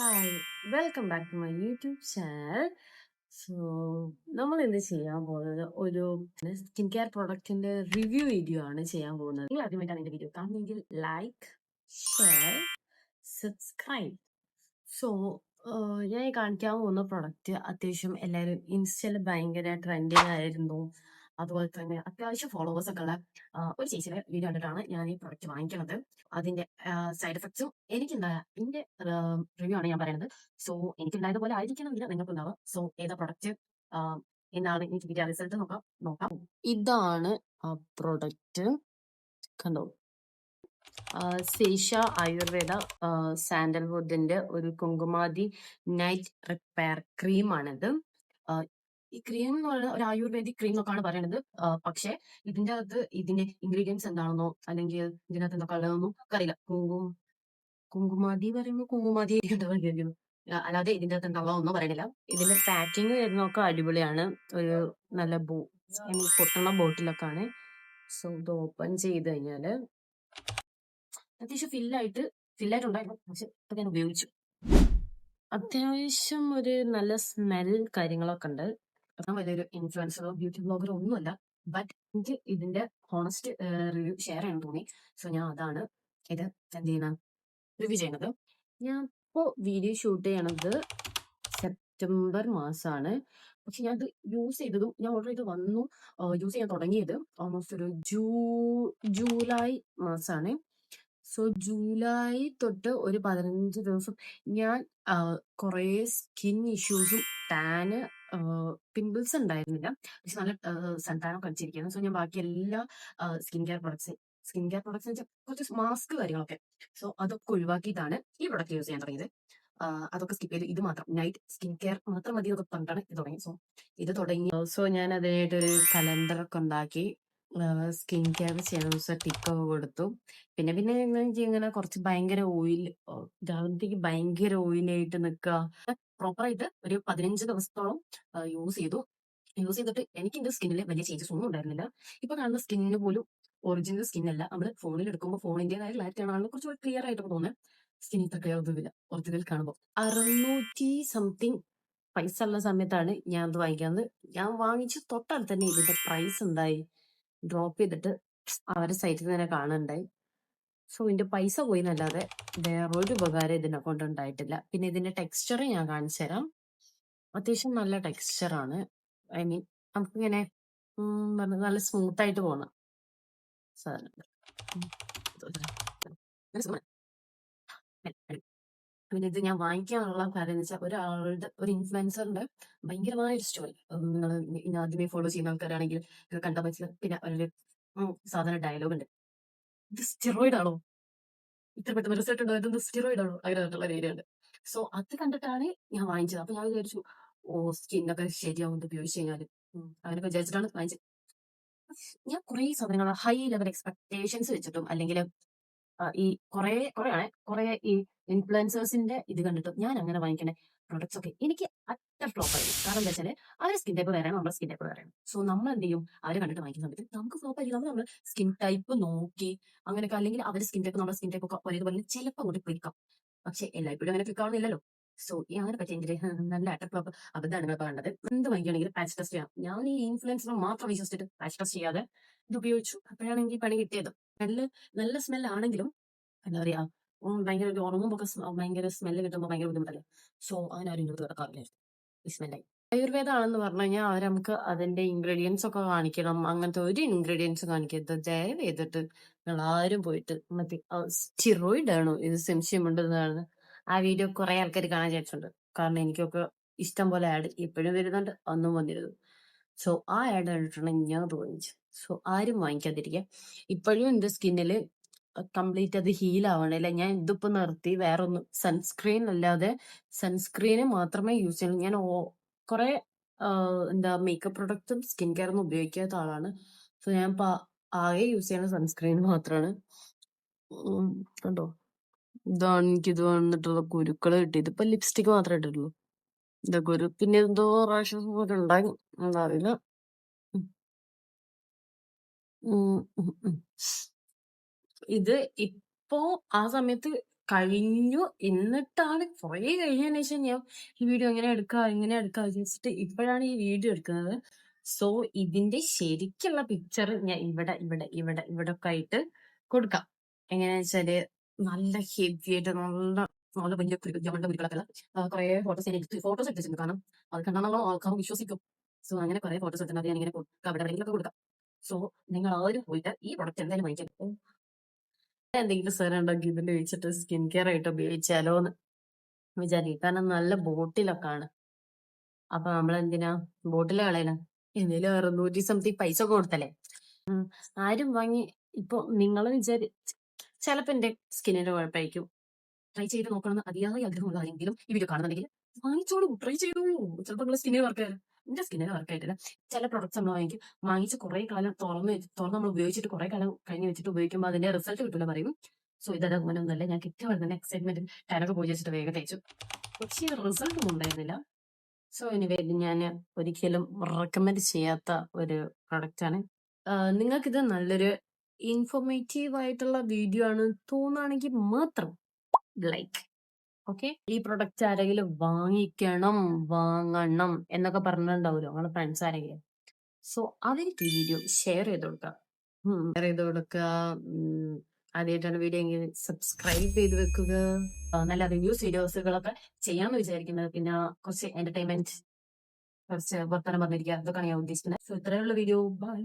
Hi welcome back to my YouTube channel so നമ്മൾ ഇന്ന് ചെയ്യാൻ പോകുന്നത് ഒരു സ്കിൻ കെയർ പ്രൊഡക്റ്റിന്റെ റിവ്യൂ വീഡിയോ ആണ് ചെയ്യാൻ പോകുന്നത്. നിങ്ങൾ ആദ്യമായിട്ടാണ് എന്റെ വീഡിയോ കാണുന്നെങ്കിൽ ലൈക്ക് ഷെയർ സബ്സ്ക്രൈബ് സോ ഞാൻ കാണിക്കാൻ പോകുന്ന പ്രൊഡക്റ്റ് അത്യാവശ്യം എല്ലാവരും ഇൻസ്റ്റയിൽ ഭയങ്കര ട്രെൻഡിങ് ആയിരുന്നു. അതുപോലെ തന്നെ അത്യാവശ്യം ഫോളോവേഴ്സ് ഒക്കെ ഉള്ള ഒരു ചേച്ചിയുടെ വീഡിയോ കണ്ടിട്ടാണ് ഞാൻ ഈ പ്രൊഡക്റ്റ് വാങ്ങിക്കുന്നത്. അതിന്റെ സൈഡ് എഫക്ട്സും എനിക്കുണ്ടായ എന്റെ റിവ്യൂ ആണ് ഞാൻ പറയുന്നത്. സോ എനിക്കുണ്ടായതുപോലെ ആയിരിക്കണമെന്നില്ല നിങ്ങൾക്ക് ഉണ്ടാവുക സോ ഏതാ പ്രൊഡക്റ്റ് എന്നാണ് എനിക്ക് കിട്ടിയ റിസൾട്ട് നോക്കാം. നോക്കാം. ഇതാണ് പ്രൊഡക്റ്റ് കണ്ടോ? സേഷ ആയുർവേദ സാൻഡൽവുഡിന്റെ ഒരു കുങ്കുമാതി നൈറ്റ് റിപ്പയർ ക്രീമാണിത് ഈ ക്രീം എന്ന് പറയുന്നത് ഒരു ആയുർവേദിക് ക്രീം എന്നൊക്കെയാണ് പറയുന്നത് പക്ഷേ ഇതിന്റെ അകത്ത് ഇതിന്റെ ഇൻഗ്രീഡിയൻസ് എന്താണെന്നോ അല്ലെങ്കിൽ ഇതിനകത്ത് എന്തൊക്കെ ഉള്ളതെന്നോ അറിയില്ല. കുങ്കും കുങ്കുമാതി പറയുമ്പോൾ കുങ്കുമാതി ആ, അല്ലാതെ ഇതിന്റെ അകത്ത് ഒന്നും പറയണില്ല. ഇതിന്റെ പാക്കിങ് വരുന്നൊക്കെ അടിപൊളിയാണ്. ഒരു നല്ല ബോ പൊട്ടുന്ന ബോട്ടിലൊക്കെ ആണ് സോ ഇത് ഓപ്പൺ ചെയ്ത് കഴിഞ്ഞാൽ അത്യാവശ്യം ഫില്ലായിട്ട് ഫില്ലായിട്ടുണ്ടായിരുന്നു പക്ഷെ ഇപ്പൊ ഞാൻ ഉപയോഗിച്ചു. അത്യാവശ്യം ഒരു നല്ല സ്മെൽ കാര്യങ്ങളൊക്കെ ഉണ്ട്. ഞാൻ വലിയൊരു ഇൻഫ്ലുവൻസറോ ബ്യൂട്ടി ബ്ലോഗറോ ഒന്നുമല്ല. ബട്ട് എനിക്ക് ഇതിന്റെ ഹോണസ്റ്റ് റിവ്യൂ ഷെയർ ചെയ്യാൻ തോന്നി. സോ ഞാൻ അതാണ് ഇത് എന്ത് ചെയ്യണം? റിവ്യൂ ചെയ്യുന്നത് ഞാൻ ഇപ്പോ വീഡിയോ ഷൂട്ട് ചെയ്യണത് സെപ്റ്റംബർ മാസമാണ് പക്ഷെ ഞാൻ ഇത് യൂസ് ചെയ്തതും ഞാൻ ഓർഡർ ചെയ്ത് വന്നു യൂസ് ചെയ്യാൻ തുടങ്ങിയത് ഓൾമോസ്റ്റ് ഒരു ജൂ ജൂലൈ മാസമാണ് സോ ജൂലൈ തൊട്ട് ഒരു പതിനഞ്ച് ദിവസം ഞാൻ കുറേ സ്കിൻ ഇഷ്യൂസും ടാന് പിമ്പിൾസ് ഉണ്ടായിരുന്നില്ല. പക്ഷെ നല്ല സന്താനം ടാനൊക്കെ സോ ഞാൻ ബാക്കി എല്ലാ skin care products skin care products വെച്ചാൽ കുറച്ച് മാസ്ക് കാര്യങ്ങളൊക്കെ. സോ അതൊക്കെ ഒഴിവാക്കിയിട്ടാണ് ഈ പ്രൊഡക്റ്റ് യൂസ് ചെയ്യാൻ തുടങ്ങിയത്. അതൊക്കെ സ്കിപ്പ് ചെയ്ത്. ഇത് മാത്രം. നൈറ്റ് സ്കിൻ കെയർ മാത്രം മതി എന്നൊക്കെ പറഞ്ഞിട്ടാണ് ഇത് തുടങ്ങി സോ ഇത് തുടങ്ങി സോ ഞാൻ അതിനായിട്ടൊരു കലണ്ടർ ഒക്കെ ഉണ്ടാക്കി സ്കിൻ കെയർ ചെയ്യണം സോ ടിക്കൊക്കെ കൊടുത്തു. പിന്നെ പിന്നെ ഇങ്ങനെ കുറച്ച് ഭയങ്കര ഓയിൽ രാവിലത്തേക്ക് ഭയങ്കര ഓയിലായിട്ട് നിൽക്കുക പ്രോപ്പറായിട്ട് ഒരു പതിനഞ്ച് ദിവസത്തോളം യൂസ് ചെയ്തു. യൂസ് ചെയ്തിട്ട് എനിക്ക് എന്റെ സ്കിന്നിൽ വലിയ ചേഞ്ചസ് ഒന്നും ഉണ്ടായിരുന്നില്ല. ഇപ്പൊ കാണുന്ന സ്കിന്നിന് പോലും ഒറിജിനൽ സ്കിൻ അല്ല. നമ്മൾ ഫോണിൽ എടുക്കുമ്പോൾ ഫോണിന്റേതായ ക്ലാരിറ്റി ആണ്? കുറച്ച് ക്ലിയർ ആയിട്ട് തോന്നുന്നത് സ്കിൻ ഇത്ര ക്ലിയർ ഒന്നുമില്ല ഒറിജിനൽ കാണുമ്പോൾ അറുന്നൂറ്റി സംതിങ് പൈസ ഉള്ള സമയത്താണ് ഞാൻ അത് വാങ്ങിക്കുന്നത് ഞാൻ വാങ്ങിച്ച് തൊട്ടടുത്ത് തന്നെ ഇതിന്റെ പ്രൈസ് ഉണ്ടായി ഡ്രോപ്പ് ചെയ്തിട്ട് അവരെ സൈറ്റിൽ തന്നെ കാണുന്നുണ്ടായി. സോ ഇതിന്റെ പൈസ പോയി എന്നല്ലാതെ വേറൊരു ഉപകാരം ഇതിനെ കൊണ്ട് ഉണ്ടായിട്ടില്ല. പിന്നെ ഇതിന്റെ ടെക്സ്ചർ ഞാൻ കാണിച്ചു തരാം. അത്യാവശ്യം നല്ല ടെക്സ്ചർ ആണ്. ഐ മീൻ നമുക്കിങ്ങനെ നല്ല സ്മൂത്ത് ആയിട്ട് പോണ. സാധനം. പിന്നെ ഇത് ഞാൻ വാങ്ങിക്കാനുള്ള കാര്യം എന്ന് വെച്ചാൽ ഒരാളുടെ ഒരു ഇൻഫ്ലുവൻസറിന്റെ ഭയങ്കരമായ ഒരു സ്റ്റോറി നിങ്ങൾ ആദ്യമേ ഫോളോ ചെയ്യുന്ന ആൾക്കാരാണെങ്കിൽ ഇത് കണ്ടാൽ മനസ്സിലാവും പിന്നെ അവരുടെ സാധാരണ ഡയലോഗ് ഉണ്ട്. ഇത് സ്റ്റിറോയിഡ് ആണോ? ഇത്ര പെട്ടെന്ന് റിസൾട്ട് ഉണ്ടോ? ഇത് സ്റ്റിറോയിഡ് ആണോ? അങ്ങനെ ഒരു ഏരിയ ഉണ്ട്. സോ അത് കണ്ടിട്ടാണ് ഞാൻ വാങ്ങിച്ചത് അപ്പൊ ഞാൻ വിചാരിച്ചു ഓ സ്കിന്നൊക്കെ ശരിയാവുന്നത് ഉപയോഗിച്ച് കഴിഞ്ഞാൽ അങ്ങനെയൊക്കെ വിചാരിച്ചിട്ടാണ് വാങ്ങിച്ചത് ഞാൻ കുറെ സാധനങ്ങൾ ഹൈ ലെവൽ എക്സ്പെക്ടേഷൻസ് വെച്ചിട്ടും അല്ലെങ്കിൽ ഈ കുറെ കുറെ ആണ് കുറെ ഈ ഇൻഫ്ലുവൻസേഴ്സിന്റെ ഇത് കണ്ടിട്ട് ഞാൻ അങ്ങനെ വാങ്ങിക്കണേ പ്രൊഡക്ട്സ് ഒക്കെ എനിക്ക് അറ്റ ഫ്ലോപ്പ് ആയിരുന്നു. കാരണം എന്താ വെച്ചാൽ അവരുടെ സ്കിൻ ടൈപ്പ് വേറെയാണ് നമ്മുടെ സ്കിൻ ടൈപ്പ് വേറെയാണ്. സോ നമ്മൾ എന്ത് ചെയ്യും അവരെ കണ്ടിട്ട് വാങ്ങിക്കുന്ന സമയത്ത് നമുക്ക് ഫ്ലോപ്പ് ആയിരിക്കും. നമ്മൾ സ്കിൻ ടൈപ്പ് നോക്കി അങ്ങനെയൊക്കെ അല്ലെങ്കിൽ അവരുടെ സ്കിൻ ടൈപ്പ് നമ്മുടെ സ്കിൻ ടൈപ്പ് ഒക്കെ ഒരേപോലെ ചിലപ്പോൾ അങ്ങോട്ട് ക്ലിക്കാം പക്ഷെ എല്ലായ്പ്പോഴും അങ്ങനെ ക്ലിക്ക് സോ ഈ അങ്ങനെ പറ്റിയെങ്കിൽ നല്ല അറ്റ ഫ്ലോപ്പ് അബദ്ധമാണ് നിങ്ങൾ പറയേണ്ടത് എന്ത് വാങ്ങിക്കുകയാണെങ്കിൽ പാച്ച് ടെസ്റ്റ് ചെയ്യാം. ഞാൻ ഈ ഇൻഫ്ലുവൻസർ മാത്രം വിശ്വസിച്ചിട്ട് പാച്ച് ടെസ്റ്റ് ചെയ്യാതെ ഇത് ഉപയോഗിച്ചു. അപ്പോഴാണ് എനിക്ക് പണി കിട്ടിയത്. നല്ല നല്ല സ്മെൽ ആണെങ്കിലും എന്താ പറയാ ഭയങ്കര ഒരു ഉറങ്ങുമ്പോൾ ഒക്കെ ഭയങ്കര സ്മെല്ല് കിട്ടുമ്പോൾ ഭയങ്കര ബുദ്ധിമുട്ടല്ലേ? സോ അങ്ങനെ ആരും ഇങ്ങോട്ട് കിടക്കാറില്ലായിരുന്നു ഈ സ്മെല്ലായി. ആയുർവേദം ആണെന്ന് പറഞ്ഞു കഴിഞ്ഞാൽ അവർ നമുക്ക് അതിന്റെ ഇൻഗ്രീഡിയൻസ് ഒക്കെ കാണിക്കണം. അങ്ങനത്തെ ഒരു ഇൻഗ്രീഡിയൻസ് കാണിക്കരുത്. ദയവ് ചെയ്തിട്ട് നിങ്ങൾ ആരും പോയിട്ട് മറ്റേ സ്റ്റിറോയിഡ് ആണോ? ഇത് സംശയമുണ്ടെന്നാണ് ആ വീഡിയോ കുറെ ആൾക്കാർ കാണാൻ ചേച്ചിട്ടുണ്ട് കാരണം എനിക്കൊക്കെ ഇഷ്ടം പോലെ ആഡ് ഇപ്പോഴും വരുന്നുണ്ട് അന്നും വന്നിരുന്നു. സോ ആ ആഡ് കണ്ടിട്ടുണ്ടെങ്കിൽ ഞാൻ വാങ്ങിച്ചത് സോ ആരും വാങ്ങിക്കാതിരിക്കുക ഇപ്പോഴും എന്റെ സ്കിന്നിൽ കംപ്ലീറ്റ് അത് ഹീൽ ആവണില്ല ഞാൻ ഇതിപ്പോ നിർത്തി വേറെ ഒന്നും സൺസ്ക്രീൻ അല്ലാതെ സൺസ്ക്രീന് മാത്രമേ യൂസ് ചെയ്യുള്ളൂ. ഞാൻ കുറെ എന്താ മേക്കപ്പ് പ്രൊഡക്റ്റും സ്കിൻ കെയറും ഉപയോഗിക്കാത്ത ആളാണ്. സോ ഞാൻ ഇപ്പൊ ആകെ യൂസ് ചെയ്യുന്ന സൺസ്ക്രീൻ മാത്രമാണ് കണ്ടോ? ഇതാണ് എനിക്ക് ഇത് വന്നിട്ടുള്ള ഗുരുക്കൾ കിട്ടിയത്. ഇപ്പൊ ലിപ്സ്റ്റിക് മാത്രമേ ഇട്ടിട്ടുള്ളൂ. ഇതൊക്കെ ഒരു പിന്നെ എന്തോ റാഷസ് പോലെ എന്താ അറിയില്ല. ഇത് ഇപ്പോ ആ സമയത്ത് കഴിഞ്ഞു. എന്നിട്ടാണ് കുറേ കഴിഞ്ഞതിന് ശേഷം ഞാൻ ഈ വീഡിയോ എങ്ങനെ എടുക്കുക എങ്ങനെ എടുക്കുക വിചാരിച്ചിട്ട് ഇപ്പോഴാണ് ഈ വീഡിയോ എടുക്കുന്നത്. സോ ഇതിന്റെ ശരിക്കുള്ള പിക്ചർ ഞാൻ ഇവിടെ ഇവിടെ ഇവിടെ ഇവിടെ ഒക്കെ ആയിട്ട് കൊടുക്കാം. എങ്ങനെയാ വെച്ചാൽ നല്ല ഹെവി ആയിട്ട് നല്ല നല്ല വലിയ ജമണ്ട കുരുക്കളൊക്കെ കുറെ ഫോട്ടോസ് ഞാൻ എടുത്ത് ഫോട്ടോസ് എടുത്തിട്ടുണ്ട് കാരണം അത് കണ്ടാണല്ലോ ആൾക്കാർ വിശ്വസിക്കും. സോ അങ്ങനെ കുറെ ഫോട്ടോസ് എടുത്തിട്ടുണ്ട്. അത് ഞാൻ ഇങ്ങനെ കൊടുക്കാം. അവിടെ എവിടെയെങ്കിലും കൊടുക്കാം. സോ നിങ്ങൾ ആരും പോയിട്ട് ഈ പ്രൊഡക്റ്റ് എന്തായാലും വാങ്ങിക്കാൻ എന്തെങ്കിലും സാധനം ഉണ്ടാക്കി ഇതിന്റെ വെച്ചിട്ട് സ്കിൻ കെയർ ആയിട്ട് ഉപയോഗിച്ചാലോ എന്ന് വിചാരിക്കും. കാരണം നല്ല ബോട്ടിലൊക്കെ ആണ്. അപ്പൊ നമ്മൾ എന്തിനാ ബോട്ടിൽ കളയണം. എന്തേലും അറുന്നൂറ്റി സംതിങ് പൈസ ഒക്കെ കൊടുത്തല്ലേ? ആരും വാങ്ങി ഇപ്പൊ നിങ്ങൾ വിചാരി ചിലപ്പോ എന്റെ സ്കിന്നിന്റെ കുഴപ്പമായിരിക്കും. ട്രൈ ചെയ്ത് നോക്കണമെന്ന് അതിയായ ആഗ്രഹമുള്ള ആരെങ്കിലും ഈ വീഡിയോ കാണുന്നുണ്ടെങ്കിൽ വാങ്ങിച്ചോളൂ. ട്രൈ ചെയ്തു ചിലപ്പോൾ നിങ്ങളെ സ്കിന്നിന് വർക്ക് എന്റെ സ്കിന്നിന് വർക്ക് ആയിട്ടില്ല. ചില പ്രൊഡക്ട്സ് നമ്മൾ വാങ്ങിക്കും. വാങ്ങിച്ച് കുറെ കാലം തുറന്ന് തുറന്ന് നമ്മൾ ഉപയോഗിച്ചിട്ട് കുറെ കാലം കഴിഞ്ഞ് വെച്ചിട്ട് ഉപയോഗിക്കുമ്പോൾ അതിന്റെ റിസൾട്ട് കിട്ടില്ല പറയും. സോ ഇത് അങ്ങനെ ഒന്നല്ല ഞാൻ കിട്ടിയ വരുന്ന എക്സൈറ്റ്മെന്റ് ടൈനൊക്കെ പോയി വെച്ചിട്ട് വേഗം തേച്ചു. പക്ഷേ റിസൾട്ട് ഒന്നും ഉണ്ടായിരുന്നില്ല. സോ എനിവേ ഞാൻ ഒരിക്കലും റെക്കമെൻഡ് ചെയ്യാത്ത ഒരു പ്രൊഡക്റ്റ് ആണ്. നിങ്ങൾക്കിത് നല്ലൊരു ഇൻഫോർമേറ്റീവ് ആയിട്ടുള്ള വീഡിയോ ആണ് തോന്നുകയാണെങ്കിൽ മാത്രം ലൈക്ക് ഓക്കെ? ഈ പ്രൊഡക്റ്റ് ആരെങ്കിലും വാങ്ങിക്കണം വാങ്ങണം എന്നൊക്കെ പറഞ്ഞിട്ടുണ്ടാവുമല്ലോ നിങ്ങളുടെ ഫ്രണ്ട്സ് ആരെങ്കിലും. സോ അവർക്ക് ഈ വീഡിയോ ഷെയർ ചെയ്ത് കൊടുക്കുക ഷെയർ ചെയ്ത് കൊടുക്കുക. ആദ്യമായിട്ടാണ് വീഡിയോ എങ്കിൽ സബ്സ്ക്രൈബ് ചെയ്ത് വെക്കുക. നല്ല റിവ്യൂസ് വീഡിയോസുകളൊക്കെ ചെയ്യാമെന്ന് വിചാരിക്കുന്നത് പിന്നെ കുറച്ച് എന്റർടൈൻമെന്റ് കുറച്ച് വർത്തമാനം പറഞ്ഞിരിക്കുക. അതൊക്കെയാണ് ഞാൻ ഉദ്ദേശിക്കുന്നത്. സോ ഇത്രയുള്ള വീഡിയോ ബൈ